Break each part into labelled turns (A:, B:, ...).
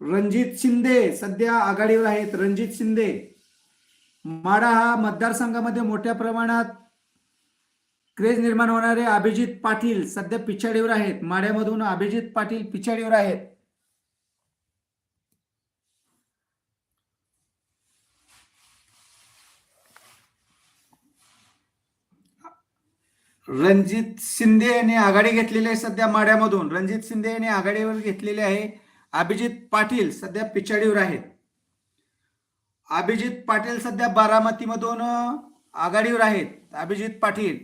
A: रणजित शिंदे सध्या आघाडीवर आहेत. रणजित शिंदे. माडा हा मतदारसंघामध्ये मोठ्या प्रमाणात क्रेज निर्माण होणारे अभिजित पाटील सध्या पिछाडीवर आहेत. माड्यामधून अभिजित पाटील पिछाडीवर आहेत. रणजित शिंदे यांनी आघाडी घेतलेली आहे सध्या माड्यामधून रणजित शिंदे यांनी आघाडीवर घेतलेली आहे. अभिजित पाटील सध्या पिछाडीवर आहेत. अभिजित पाटील सध्या बारामतीमधून आघाडीवर आहेत. अभिजित पाटील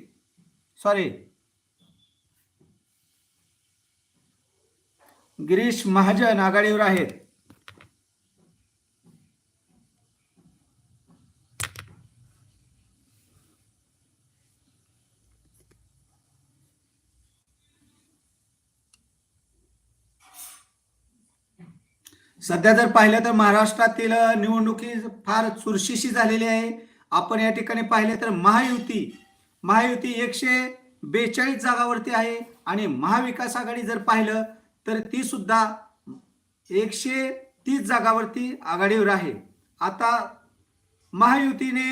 A: सॉरी गिरीश महाजन आघाडीवर आहेत. सध्या जर पाहिलं तर महाराष्ट्रातील निवडणुकी फार चुरशीशी झालेली आहे. आपण या ठिकाणी पाहिले तर महायुती महायुती एकशे बेचाळीस जागावरती आहे आणि महाविकास आघाडी जर पाहिलं तर ती सुद्धा एकशे तीस जागावरती आघाडीवर आहे. आता महायुतीने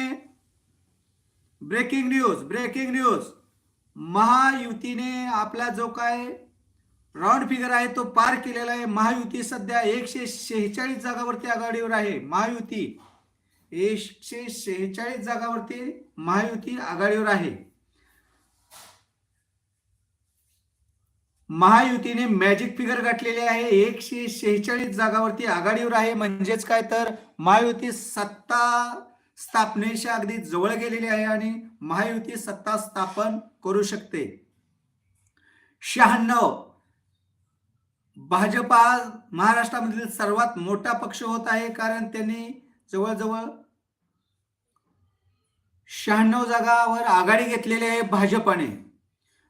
A: ब्रेकिंग न्यूज ब्रेकिंग न्यूज महायुतीने आपला जो काय राऊंड फिगर आहे तो पार केलेला आहे. महायुती सध्या एकशे शेहेचाळीस जागावरती आघाडीवर आहे. महायुती एकशे शेहेचाळीस जागावरती महायुती आघाडीवर आहे. महायुतीने मॅजिक फिगर गाठलेले आहे. एकशे शेहेचाळीस जागावरती आघाडीवर आहे. म्हणजेच काय तर महायुती सत्ता स्थापनेच्या अगदी जवळ गेलेली आहे आणि महायुती सत्ता स्थापन करू शकते. शहाण्णव. भाजपा महाराष्ट्रामधील सर्वात मोठा पक्ष होत आहे कारण त्यांनी जवळजवळ शहाण्णव जागावर आघाडी घेतलेली आहे भाजपाने.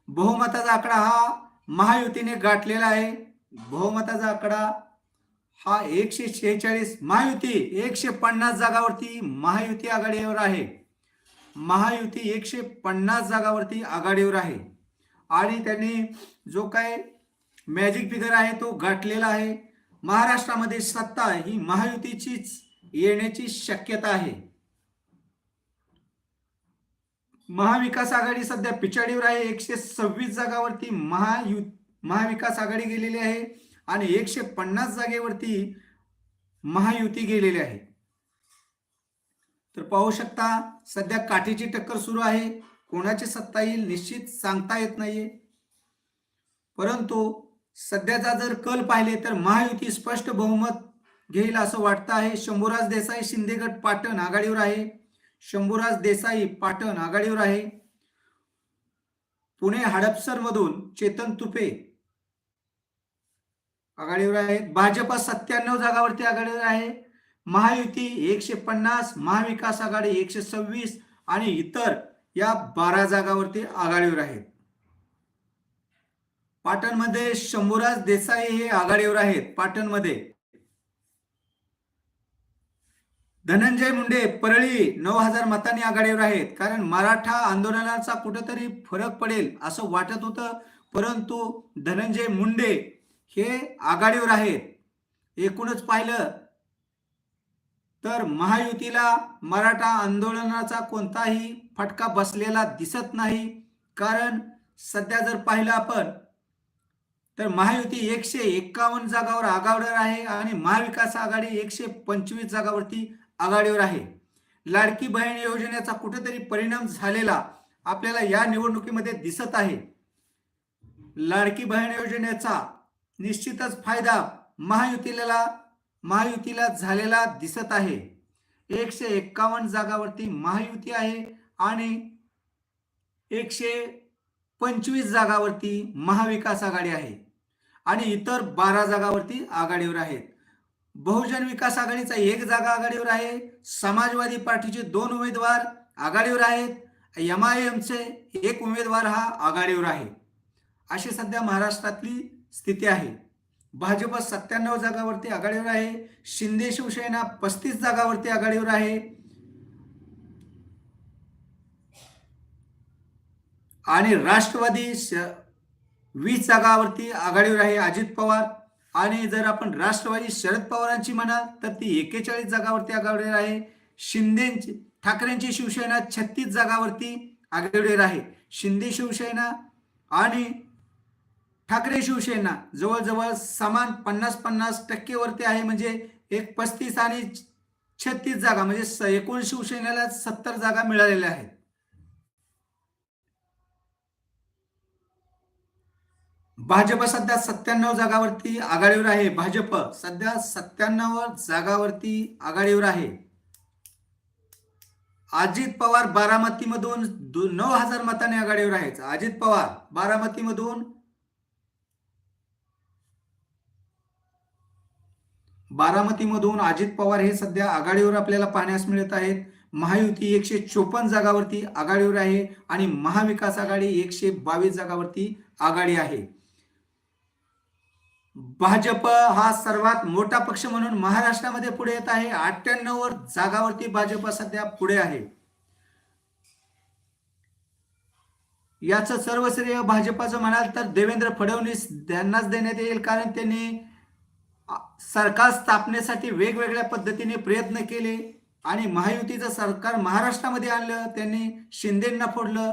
A: बहुमताचा आकडा हा महायुतीने गाठलेला आहे. बहुमताचा आकडा हा एकशे शेहेचाळीस महायुती एकशे पन्नास जागावरती महायुती आघाडीवर आहे. महायुती एकशे पन्नास जागावरती आघाडीवर आहे. आणि त्यांनी जो काय मॅजिक फिगर आहे तो गाठलेला आहे. महाराष्ट्रामध्ये सत्ता ही महायुतीचीच येण्याची शक्यता आहे. महाविकास आघाडी सध्या पिछाडीवर आहे. एकशे सव्वीस जागावरती महायु महाविकास आघाडी गेलेली आहे आणि एकशे पन्नास जागेवरती महायुती गेलेली आहे. तर पाहू शकता सध्या काठीची टक्कर सुरू आहे. कोणाची सत्ता येईल निश्चित सांगता येत नाहीये. परंतु सध्याचा जर कल पाहिले तर महायुती स्पष्ट बहुमत घेईल असं वाटतं आहे. शंभूराज देसाई शिंदेगड पाटण आघाडीवर आहे. शंभूराज देसाई पाटण आघाडीवर आहे. पुणे हडपसर मधून चेतन तुपे आघाडीवर आहेत. भाजप सत्त्याण्णव जागावरती आघाडीवर आहे. महायुती एकशे पन्नास महाविकास आघाडी एकशे सव्वीस आणि इतर या बारा जागावरती आघाडीवर आहेत. पाटणमध्ये शंभूराज देसाई हे आघाडीवर आहेत पाटणमध्ये. धनंजय मुंडे परळी नऊ हजार मतांनी आघाडीवर आहेत. कारण मराठा आंदोलनाचा कुठेतरी फरक पडेल असं वाटत होतं परंतु धनंजय मुंडे हे आघाडीवर आहेत. एकूणच पाहिलं तर महायुतीला मराठा आंदोलनाचा कोणताही फटका बसलेला दिसत नाही. कारण सध्या जर पाहिलं आपण तर महायुती एकशे एक्कावन्न जागावर आघाडीवर आहे आणि महाविकास आघाडी एकशे पंचवीस जागावरती आघाडीवर आहे. लाडकी बहीण योजनेचा कुठेतरी परिणाम झालेला आपल्याला या निवडणुकीमध्ये दिसत आहे. लाडकी बहीण योजनेचा निश्चितच फायदा महायुतीला महायुतीला झालेला दिसत आहे. एकशे एक्कावन्न जागावरती महायुती आहे आणि एकशे पंचवीस जागावरती महाविकास आघाडी आहे. आणि इतर बारा जागावरती आघाडीवर आहेत. बहुजन विकास आघाडीचा एक जागा आघाडीवर आहे. समाजवादी पार्टीचे दोन उमेदवार आघाडीवर आहेत. एम आय एमचे एक उमेदवार हा आघाडीवर आहे. अशी सध्या महाराष्ट्रातली स्थिती आहे. भाजप सत्त्याण्णव जागावरती आघाडीवर आहे. शिंदे शिवसेना पस्तीस जागावरती आघाडीवर आहे. आणि राष्ट्रवादी श- वीस जागावरती आघाडीवर आहे अजित पवार. आणि जर आपण राष्ट्रवादी शरद पवारांची म्हणाल तर ती एक्केचाळीस जागावरती आघाडीवर आहे. शिंदेची ठाकरेंची शिवसेना छत्तीस जागावरती आघाडीवर आहे. शिंदे शिवसेना आणि ठाकरे शिवसेना जवळजवळ समान पन्नास पन्नास टक्केवरती आहे. म्हणजे एक पस्तीस आणि छत्तीस जागा म्हणजे स- एकूण शिवसेनेला सत्तर जागा मिळालेल्या आहेत. भाजप सध्या सत्त्याण्णव जागावरती आघाडीवर आहे. भाजप सध्या सत्त्याण्णव जागावरती आघाडीवर आहे. अजित पवार बारामतीमधून दु- नऊ हजार मताने आघाडीवर आहेत. अजित पवार बारामतीमधून बारामतीमधून अजित पवार हे सध्या आघाडीवर आपल्याला पाहण्यास मिळत आहेत. महायुती एकशे चोपन्न जागावरती आघाडीवर आहे आणि महाविकास आघाडी एकशे बावीस जागावरती आघाडी आहे. भाजप हा सर्वात मोठा पक्ष म्हणून महाराष्ट्रामध्ये पुढे येत आहे. अठ्ठ्याण्णव जागावरती भाजप सध्या पुढे आहे. याचं सर्व श्रेय भाजपाचं म्हणाल तर देवेंद्र फडणवीस त्यांनाच देण्यात येईल कारण त्यांनी सरकार स्थापनेसाठी वेगवेगळ्या पद्धतीने प्रयत्न केले आणि महायुतीचं सरकार महाराष्ट्रामध्ये आणलं त्यांनी शिंदेंना फोडलं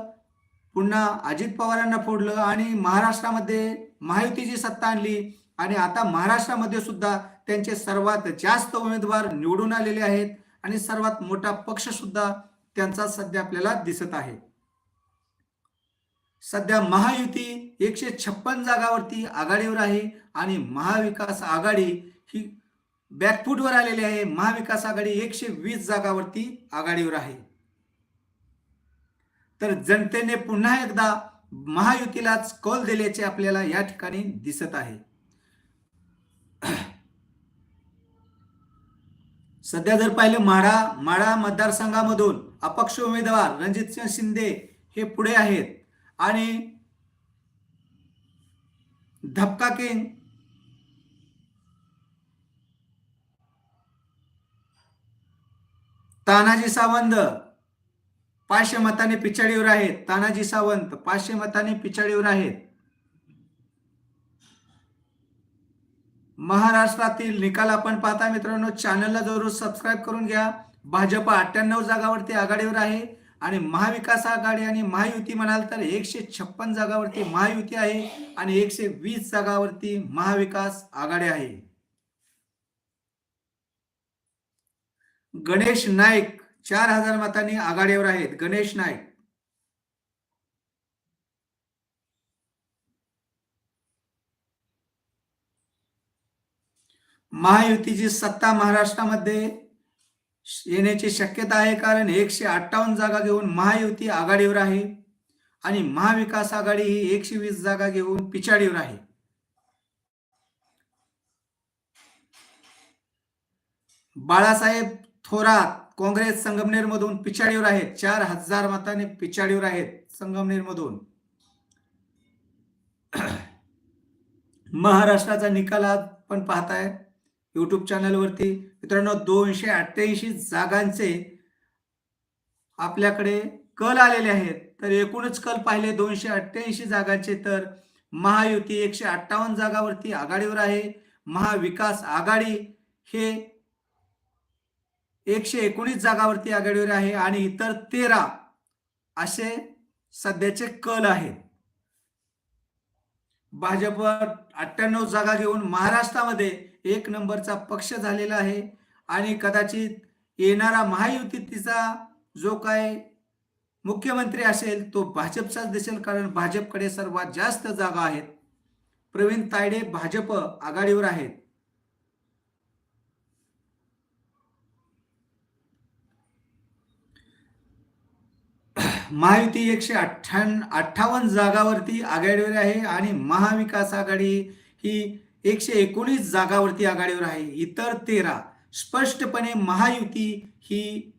A: पुन्हा अजित पवारांना फोडलं आणि महाराष्ट्रामध्ये महायुतीची सत्ता आणली. आणि आता महाराष्ट्रामध्ये सुद्धा त्यांचे सर्वात जास्त उमेदवार निवडून आलेले आहेत आणि सर्वात मोठा पक्ष सुद्धा त्यांचा सध्या आपल्याला दिसत आहे. सध्या महायुती एकशे छप्पन जागावरती आघाडीवर आहे आणि महाविकास आघाडी ही बॅकफूटवर आलेली आहे. महाविकास आघाडी एकशे वीस जागावरती आघाडीवर आहे. तर जनतेने पुन्हा एकदा महायुतीलाच कौल दिल्याचे आपल्याला या ठिकाणी दिसत आहे. सध्या जर पाहिलं माढा माढा मतदारसंघामधून अपक्ष उमेदवार रणजितसिंह शिंदे हे पुढे आहेत. आणि धपका किंग तानाजी सावंत पाचशे मताने पिछाडीवर आहेत. तानाजी सावंत पाचशे मताने पिछाडीवर आहेत. महाराष्ट्रातील निकाल आपण पाहता मित्रांनो चॅनलला जरूर सबस्क्राईब करून घ्या. भाजप अठ्ठ्याण्णव जागावरती आघाडीवर आहे आणि महाविकास आघाडी आणि महायुती म्हणाल तर एकशे छप्पन जागावरती महायुती आहे आणि एकशे वीस जागावरती महाविकास आघाडी आहे. गणेश नाईक चार हजार मतांनी आघाडीवर आहेत. गणेश नाईक महायुतीची सत्ता महाराष्ट्रामध्ये येण्याची शक्यता आहे कारण एकशे अठ्ठावन्न जागा घेऊन महायुती आघाडीवर आहे आणि महाविकास आघाडी ही एकशे वीस जागा घेऊन पिछाडीवर आहे. बाळासाहेब थोरात काँग्रेस संगमनेर मधून पिछाडीवर आहेत. चार हजार मताने पिछाडीवर आहेत संगमनेर मधून महाराष्ट्राचा निकाल आज पण पाहताय. युट्यूब चॅनलवरती मित्रांनो दोनशे अठ्ठ्याऐंशी जागांचे आपल्याकडे कल आलेले आहेत. तर एकूणच कल पाहिले दोनशे अठ्ठ्याऐंशी जागांचे. तर महायुती एकशे अठ्ठावन्न जागावरती आघाडीवर आहे. महाविकास आघाडी हे एकशे एकोणीस जागावरती आघाडीवर आहे आणि इतर तेरा असे सध्याचे कल आहेत. भाजप अठ्ठ्याण्णव जागा घेऊन महाराष्ट्रामध्ये एक नंबरचा पक्ष झालेला आहे. आणि कदाचित येणारा महायुती तिचा जो काय मुख्यमंत्री असेल तो भाजपचाच दिसेल कारण भाजपकडे सर्वात जास्त जागा आहेत. प्रवीण तायडे भाजप आघाडीवर आहेत. महायुती एकशे अठ्ठ्याण्ण अठ्ठावन्न जागावरती आघाडीवर आहे आणि महाविकास आघाडी ही एकशे एकोणीस जागावरती आघाडीवर आहे. इतर तेरा. स्पष्टपणे महायुती ही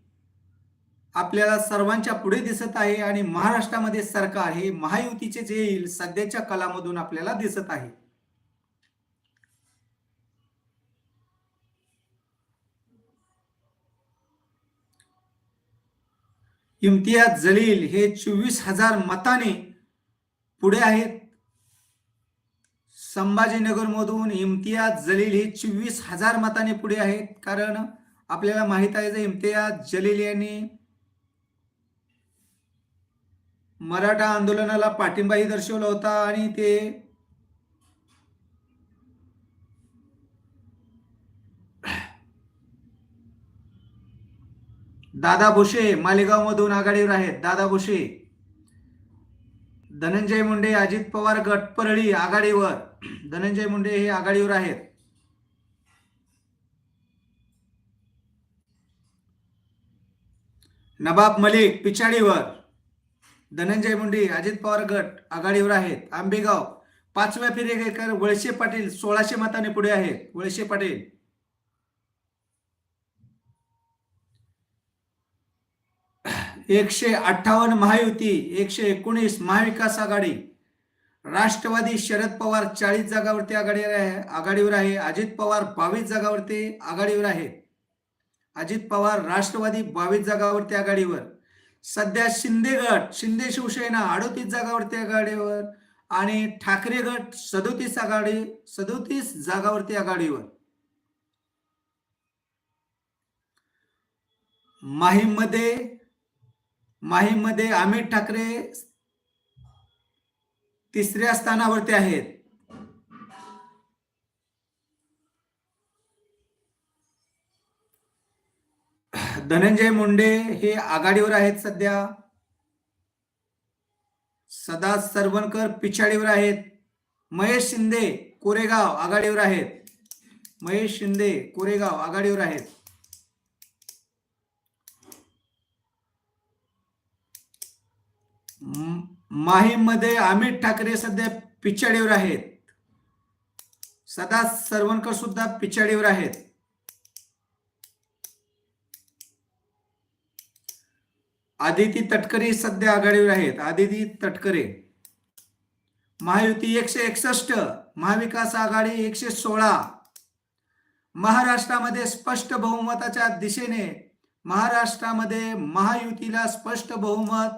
A: आपल्याला सर्वांच्या पुढे दिसत आहे आणि महाराष्ट्रामध्ये सरकार हे महायुतीचे जे येईल सध्याच्या कलामधून आपल्याला दिसत आहे. इम्तियाज जलील हे चोवीस हजार मताने पुढे आहेत. संभाजीनगरमधून इम्तियाज जलील हे चोवीस हजार मताने पुढे आहेत. कारण आपल्याला माहीत आहे जे इम्तियाज जलील यांनी मराठा आंदोलनाला पाठिंबाही दर्शवला होता आणि ते दादा भुसे मालेगाव मधून आघाडीवर आहेत. दादा भुसे धनंजय मुंडे अजित पवार गट परळी आघाडीवर. धनंजय मुंडे हे आघाडीवर आहेत. नबाब मलिक पिछाडीवर. धनंजय मुंडे अजित पवार गट आघाडीवर आहेत. आंबेगाव पाचव्या फेरीकर वळसे पाटील सोळाशे मताने पुढे आहेत. वळसे पाटील. एकशे अठ्ठावन्न महायुती एकशे एकोणीस महाविकास आघाडी. राष्ट्रवादी शरद पवार चाळीस जागावरती आघाडीवर आहे आघाडीवर आहे. अजित पवार बावीस जागावरती आघाडीवर आहे. अजित पवार राष्ट्रवादी बावीस जागावरती आघाडीवर. सध्या शिंदे गट शिंदे शिवसेना अडोतीस जागावरती आघाडीवर आणि ठाकरे गट सदोतीस आघाडी सदोतीस जागावरती आघाडीवर. माहीममध्ये माहीममध्ये अमित ठाकरे तिसऱ्या स्थानावरती आहेत. धनंजय मुंडे हे आघाडीवर आहेत सध्या. सदा सरवणकर पिछाडीवर आहेत. महेश शिंदे कोरेगाव आघाडीवर आहेत. महेश शिंदे कोरेगाव आघाडीवर आहेत. माहीमध्ये अमित ठाकरे सध्या पिछाडीवर आहेत. सदा सरवणकर सुद्धा पिछाडीवर आहेत. आदिती तटकरे सध्या आघाडीवर आहेत. आदिती तटकरे. महायुती एकशे एकसष्ट महाविकास आघाडी एकशे सोळा. महाराष्ट्रामध्ये स्पष्ट बहुमताच्या दिशेने महाराष्ट्रामध्ये महायुतीला स्पष्ट बहुमत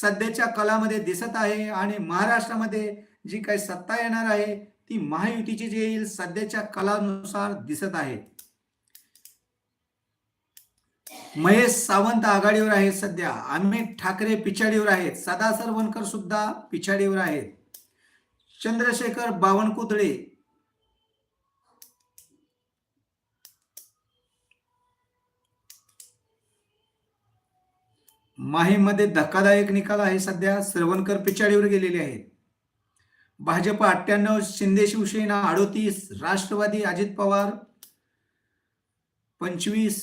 A: सध्याच्या कलामध्ये दिसत आहे आणि महाराष्ट्रामध्ये जी काही सत्ता येणार आहे ती महायुतीची जी येईल सध्याच्या कलानुसार दिसत आहे. महेश सावंत आघाडीवर आहेत सध्या. अमित ठाकरे पिछाडीवर आहेत. सदा सरवणकर सुद्धा पिछाडीवर आहेत. चंद्रशेखर बावनकुदळे माहीमध्ये धक्कादायक निकाल आहे सध्या. श्रवणकर पिछाडीवर गेलेले आहेत. भाजप अठ्ठ्याण्णव शिंदे शिवसेना अडोतीस राष्ट्रवादी अजित पवार पंचवीस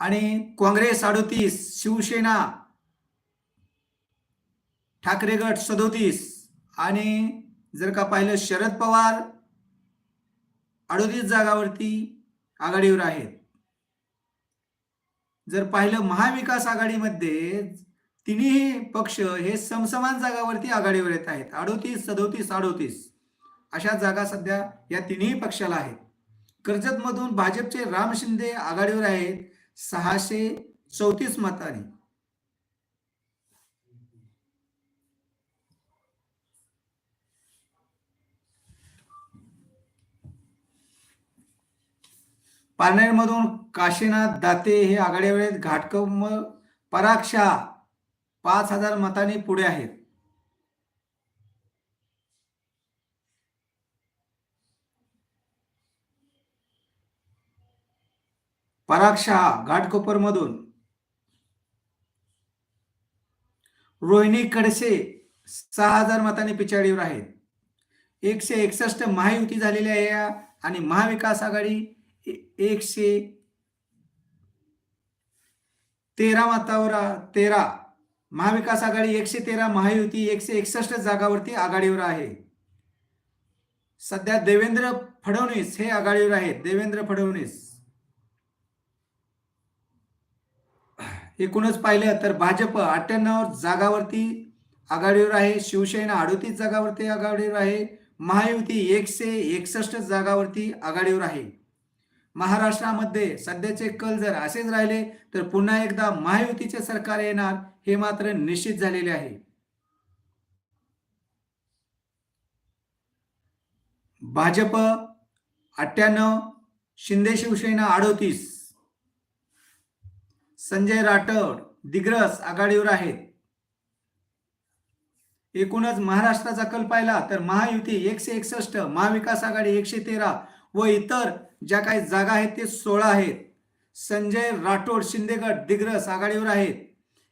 A: आणि काँग्रेस अडोतीस शिवसेना ठाकरे गट सदोतीस आणि जर का पाहिलं शरद पवार अडोतीस जागावरती आघाडीवर आहेत. जर पाहिलं महाविकास आघाडीमध्ये तिन्ही पक्ष हे समसमान जागावरती आघाडीवर येत आहेत. अडोतीस सदोतीस अडोतीस अशा जागा सध्या या तिन्ही पक्षाला आहेत. कर्जतमधून भाजपचे राम शिंदे आघाडीवर आहेत. सहाशे चौतीस मतांनी. पारनेरमधून काशीनाथ दाते हे आघाडीवेळेस आहेत घाटकम पराक्षा पाच हजार मतांनी पुढे आहेत. पराग शहा घाटकोपर मधून रोहिणी कडसे सहा हजार मतांनी पिछाडीवर आहेत. एकशे एकसष्ट महायुती झालेली आहे आणि महाविकास आघाडी एकशे तेरा मतावर तेरा. महाविकास आघाडी एकशे तेरा महायुती एकशे एकसष्ट जागावरती आघाडीवर आहे. सध्या देवेंद्र फडणवीस हे आघाडीवर आहेत. देवेंद्र फडणवीस. एकूणच पाहिलं तर भाजप अठ्ठ्याण्णव जागावरती आघाडीवर आहे. शिवसेना अडोतीस जागावरती आघाडीवर आहे. महायुती एकशे एकसष्ट जागावरती आघाडीवर आहे. महाराष्ट्रामध्ये सध्याचे कल जर असेच राहिले तर पुन्हा एकदा महायुतीचे सरकार येणार हे मात्र निश्चित झालेले आहे. भाजप अठ्ठ्याण्णव शिंदे शिवसेना अडोतीस संजय राठोड दिग्रस आघाडीवर आहेत. एकूणच महाराष्ट्राचा कल पाहिला तर महायुती एकशे एकसष्ट महाविकास आघाडी एकशे तेरा व इतर ज्या काही जागा आहेत ते सोळा आहेत. संजय राठोड शिंदेगड दिग्रस आघाडीवर आहेत.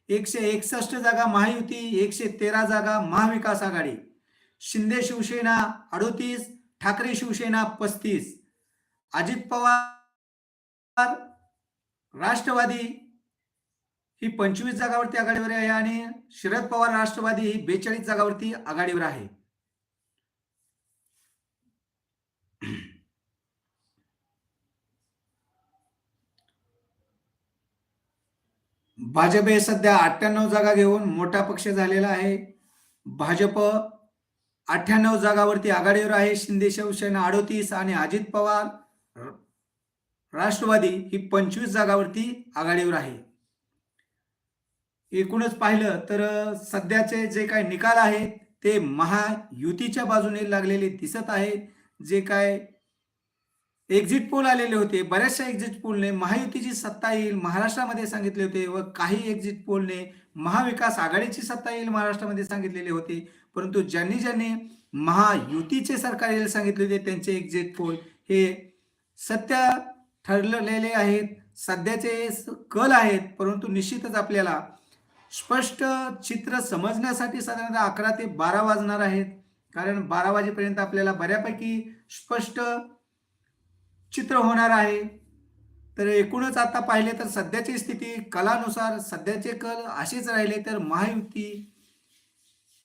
A: एकशे एकसष्ट जागा महायुती एकशे तेरा जागा महाविकास आघाडी. शिंदे शिवसेना अडोतीस ठाकरे शिवसेना पस्तीस. अजित पवार राष्ट्रवादी ही पंचवीस जागावरती आघाडीवर आहे आणि शरद पवार राष्ट्रवादी ही बेचाळीस जागावरती आघाडीवर आहे. भाजप हे सध्या अठ्ठ्याण्णव जागा घेऊन मोठा पक्ष झालेला आहे. भाजप अठ्ठ्याण्णव जागावरती आघाडीवर आहे. शिंदे शिवसेना अडोतीस आणि अजित पवार राष्ट्रवादी ही पंचवीस जागावरती आघाडीवर आहे. एकूणच पाहिलं तर सध्याचे जे काय निकाल आहेत ते महायुतीच्या बाजूने लागलेले दिसत आहे जे काय एक्झिट पोल आलेले होते. बऱ्याचशा एक्झिट पोलने महायुतीची सत्ता येईल महाराष्ट्रामध्ये सांगितले होते व काही एक्झिट पोलने महाविकास आघाडीची सत्ता येईल महाराष्ट्रामध्ये सांगितलेले होते. परंतु ज्यांनी ज्यांनी महायुतीचे सरकार येईल सांगितले होते त्यांचे एक्झिट पोल हे सत्य ठरलेले आहेत सध्याचे स- कल आहेत. परंतु निश्चितच आपल्याला स्पष्ट चित्र समजण्यासाठी साधारणतः अकरा ते बारा वाजणार आहेत. कारण बारा वाजेपर्यंत आपल्याला बऱ्यापैकी स्पष्ट चित्र होणार आहे. तर एकूणच आता पाहिले तर सध्याची स्थिती कलानुसार सध्याचे कल असेच राहिले तर महायुती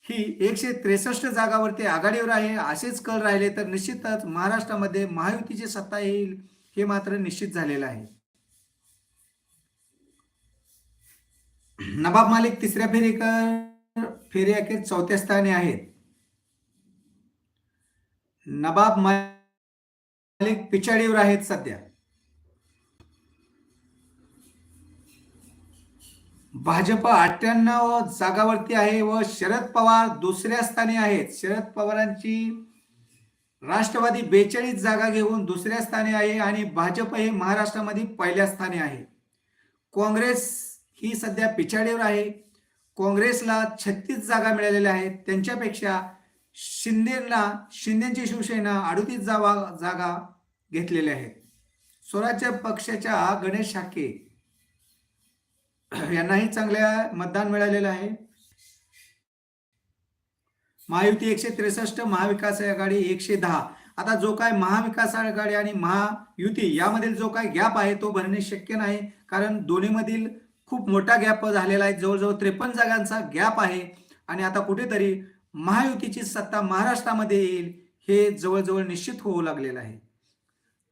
A: ही एकशे त्रेसष्ट जागावरती आघाडीवर आहे. असेच कल राहिले तर निश्चितच महाराष्ट्रामध्ये महायुतीची सत्ता येईल हे मात्र निश्चित झालेलं आहे. नवाब मालिक तिसऱ्या फेरीकर फेरी अखेर चौथ्या स्थानी आहेत. नवाब मालिक पिछाडीवर आहेत सध्या. भाजप अठ्ठ्याण्णव जागावरती आहे व शरद पवार दुसऱ्या स्थानी आहेत. शरद पवारांची राष्ट्रवादी बेचाळीस जागा घेऊन दुसऱ्या स्थानी आहे आणि भाजप हे महाराष्ट्रामध्ये पहिल्या स्थानी आहे. काँग्रेस ही सध्या पिछाडीवर आहे. काँग्रेसला छत्तीस जागा मिळालेल्या आहेत. त्यांच्यापेक्षा शिंदेला शिंदेची शिवसेना अडतीस जावा जागा घेतलेल्या आहेत स्वराज्य पक्षाच्या गणेश शाखे यांनाही चांगल्या मतदान मिळालेलं आहे. महायुती एकशे त्रेसष्ट महाविकास आघाडी एकशे दहा. आता जो काय महाविकास आघाडी आणि महायुती यामधील जो काय गॅप आहे तो भरणे शक्य नाही. कारण दोन्हीमधील खूप मोठा गॅप झालेला आहे. जवळजवळ त्रेपन्न जागांचा गॅप आहे. आणि आता कुठेतरी महायुतीची सत्ता महाराष्ट्रामध्ये येईल हे जवळजवळ निश्चित होऊ लागलेलं आहे.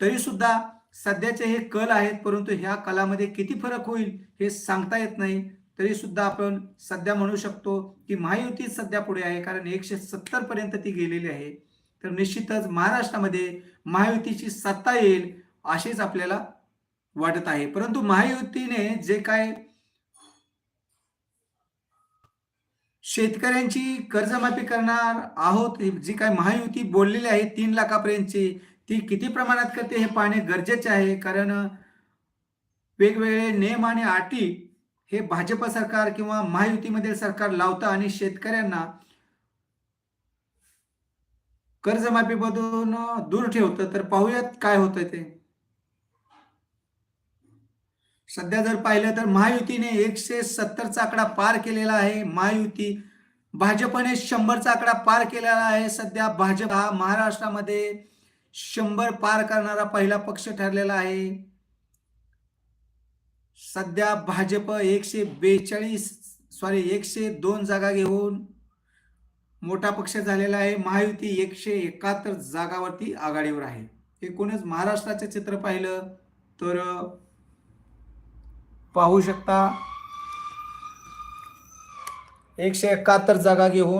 A: तरी सुद्धा सध्याचे हे कल आहेत परंतु ह्या कलामध्ये किती फरक होईल हे सांगता येत नाही. तरी सुद्धा आपण सध्या म्हणू शकतो की महायुती सध्या पुढे आहे कारण एकशे सत्तर पर्यंत ती गेलेली आहे. तर निश्चितच महाराष्ट्रामध्ये महायुतीची सत्ता येईल असेच आपल्याला वाटत आहे. परंतु महायुतीने जे काय शेतकऱ्यांची कर्जमाफी करणार आहोत. जी काय महायुती बोललेली आहे तीन लाखापर्यंतची ती किती प्रमाणात करते हे पाहणे गरजेचे आहे. कारण वेगवेगळे नियम आणि अटी हे भाजप सरकार किंवा महायुतीमधील सरकार लावतं आणि शेतकऱ्यांना कर्जमाफीमधून दूर ठेवतं. तर पाहूयात काय होतं ते. सध्या जर पाहिलं तर महायुतीने एकशे सत्तरचा आकडा पार केलेला आहे. महायुती भाजपने शंभरचा आकडा पार केलेला आहे. सध्या भाजप हा महाराष्ट्रामध्ये शंभर पार करणारा पहिला पक्ष ठरलेला आहे. सध्या भाजप एकशे बेचाळीस सॉरी एकशे दोन जागा घेऊन मोठा पक्ष झालेला आहे. महायुती एकशे एकाहत्तर जागावरती आघाडीवर आहे. एकूणच महाराष्ट्राचे चित्र पाहिलं तर पाहू शकता. एकशे एकाहत्तर जागा घेऊन